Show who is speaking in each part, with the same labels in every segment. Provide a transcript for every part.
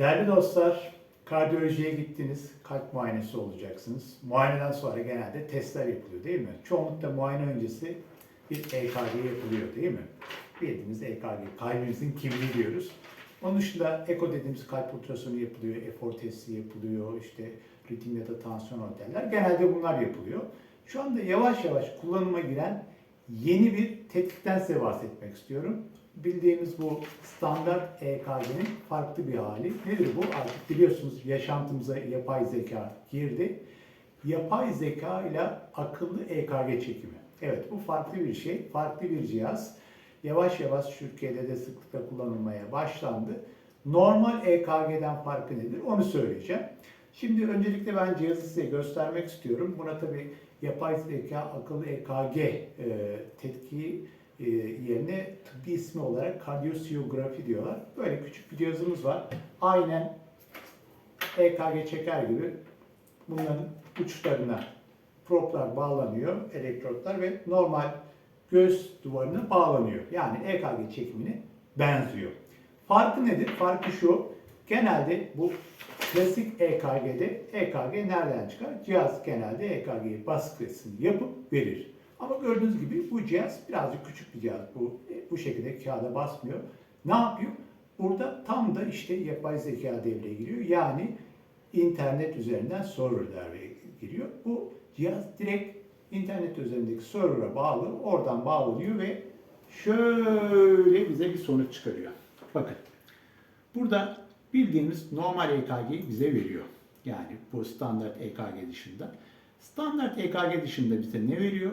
Speaker 1: Değerli dostlar, kardiyolojiye gittiniz, kalp muayenesi olacaksınız. Muayeneden sonra genelde testler yapılıyor değil mi? Çoğunlukla muayene öncesi bir EKG yapılıyor değil mi? Bildiğiniz EKG, kalbinizin kimliği diyoruz. Onun dışında eko dediğimiz kalp ultrasonu yapılıyor, efor testi yapılıyor, işte ritim ya da tansiyon orterler. Genelde bunlar yapılıyor. Şu anda yavaş yavaş kullanıma giren yeni bir tetkikten size bahsetmek istiyorum. Bildiğimiz bu standart EKG'nin farklı bir hali. Nedir bu? Artık biliyorsunuz yaşantımıza yapay zeka girdi. Yapay zeka ile akıllı EKG çekimi. Evet bu farklı bir şey, farklı bir cihaz. Yavaş yavaş Türkiye'de de sıklıkla kullanılmaya başlandı. Normal EKG'den farkı nedir? Onu söyleyeceğim. Şimdi öncelikle ben cihazı size göstermek istiyorum. Buna tabii yapay zeka akıllı EKG e, tetkiği e, yerine tıbbi ismi olarak kardiyosiyografi diyorlar. Böyle küçük bir cihazımız var. Aynen EKG çeker gibi bunların uçlarına proplar bağlanıyor, elektrotlar ve normal göz duvarına bağlanıyor. Yani EKG çekimine benziyor. Farkı nedir? Farkı şu. Genelde bu klasik EKG'de EKG nereden çıkar? Cihaz genelde EKG baskısını yapıp verir. Ama gördüğünüz gibi bu cihaz birazcık küçük bir cihaz. Bu bu şekilde kağıda basmıyor. Ne yapıyor? Burada tam da işte yapay zeka devreye giriyor. Yani internet üzerinden server devreye giriyor. Bu cihaz direkt internet üzerindeki server'a bağlı, oradan bağlanıyor ve şöyle bize bir sonuç çıkarıyor. Bakın. Burada bildiğimiz normal EKG bize veriyor. Yani bu standart EKG dışında. Standart EKG dışında bize ne veriyor?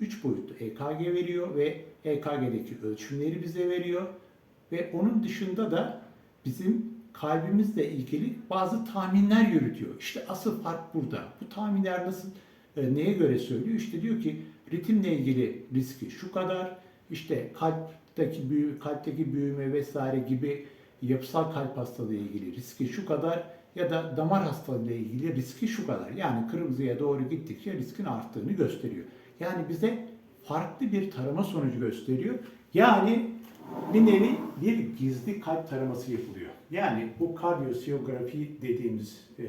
Speaker 1: 3 boyutlu EKG veriyor ve EKG'deki ölçümleri bize veriyor. Ve onun dışında da bizim kalbimizle ilgili bazı tahminler yürütüyor. İşte asıl fark burada. Bu tahminler nasıl, e, neye göre söylüyor? İşte diyor ki ritimle ilgili riski şu kadar, işte kalpteki büyü, kalpteki büyüme vesaire gibi yapısal kalp hastalığı ile ilgili riski şu kadar ya da damar hastalığı ile ilgili riski şu kadar. Yani kırmızıya doğru gittikçe riskin arttığını gösteriyor. Yani bize farklı bir tarama sonucu gösteriyor. Yani bir nevi bir gizli kalp taraması yapılıyor. Yani bu kardiyosiyografi dediğimiz e,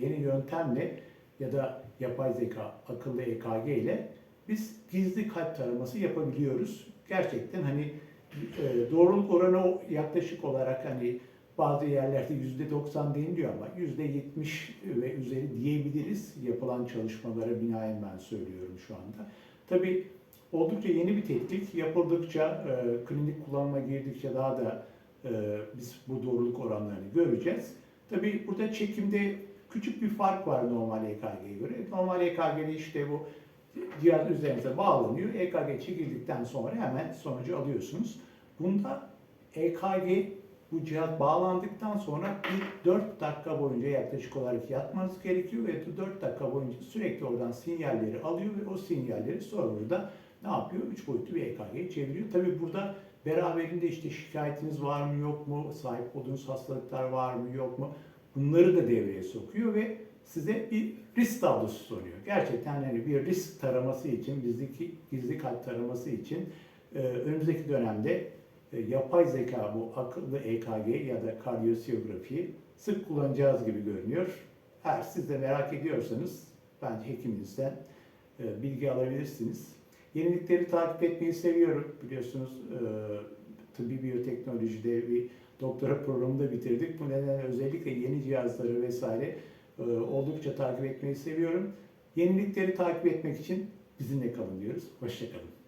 Speaker 1: yeni yöntemle ya da yapay zeka, akıllı EKG ile biz gizli kalp taraması yapabiliyoruz. Gerçekten hani e, doğruluk oranı yaklaşık olarak hani bazı yerlerde yüzde 90 deniliyor ama yüzde 70 ve üzeri diyebiliriz yapılan çalışmalara binaen ben söylüyorum şu anda. Tabii oldukça yeni bir tetkik yapıldıkça, e, klinik kullanıma girdikçe daha da e, biz bu doğruluk oranlarını göreceğiz. Tabii burada çekimde küçük bir fark var normal EKG'ye göre. Normal EKG'de işte bu cihaz üzerinize bağlanıyor. EKG çekildikten sonra hemen sonucu alıyorsunuz. Bunda EKG bu cihaz bağlandıktan sonra ilk 4 dakika boyunca yaklaşık olarak yatmanız gerekiyor ve 4 dakika boyunca sürekli oradan sinyalleri alıyor ve o sinyalleri serverda ne yapıyor? 3 boyutlu bir EKG'ye çeviriyor. Tabii burada beraberinde işte şikayetiniz var mı yok mu, sahip olduğunuz hastalıklar var mı yok mu bunları da devreye sokuyor ve size bir risk tablosu soruyor. Gerçekten yani bir risk taraması için, gizli, gizli kalp taraması için e, önümüzdeki dönemde e, yapay zeka bu akıllı EKG ya da kardiyosiyografiyi sık kullanacağız gibi görünüyor. Eğer siz de merak ediyorsanız bence hekiminizden e, bilgi alabilirsiniz. Yenilikleri takip etmeyi seviyorum. Biliyorsunuz e, tıbbi biyoteknolojide bir doktora programı da bitirdik. Bu nedenle özellikle yeni cihazları vesaire oldukça takip etmeyi seviyorum. Yenilikleri takip etmek için bizimle kalın diyoruz. Hoşçakalın.